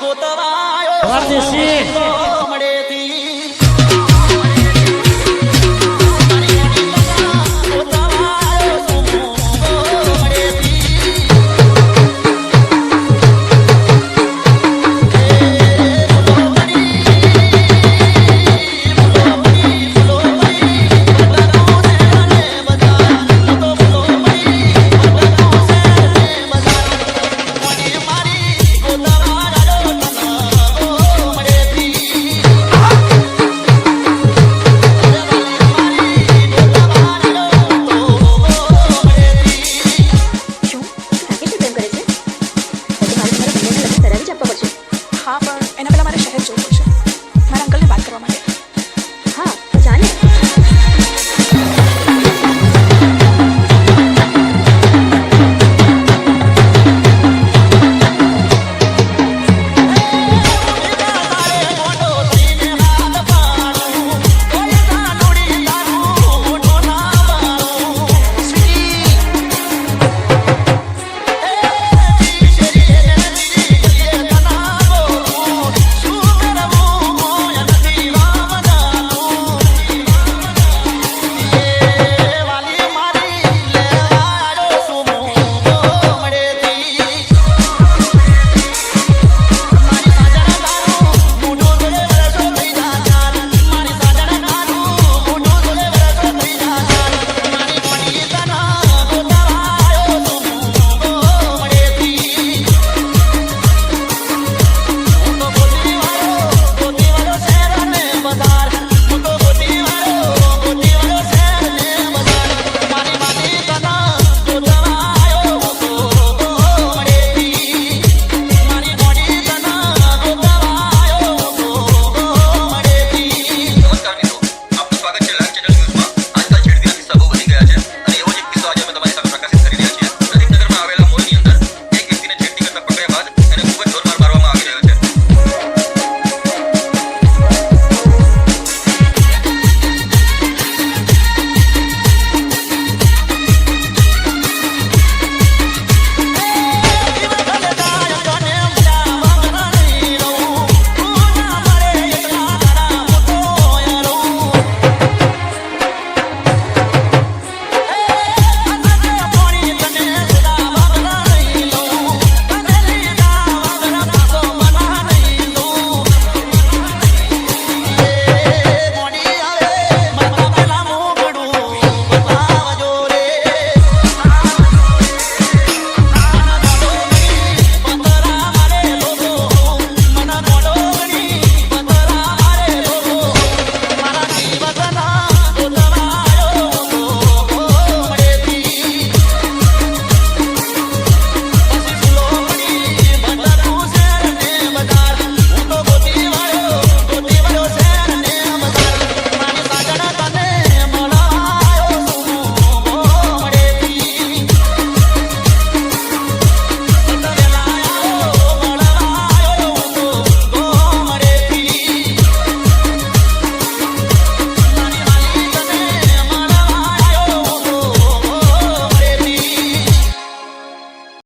ગોતવાયો. મારે શહેર જવું છે મારા અંકલને વાત કરવા માટે.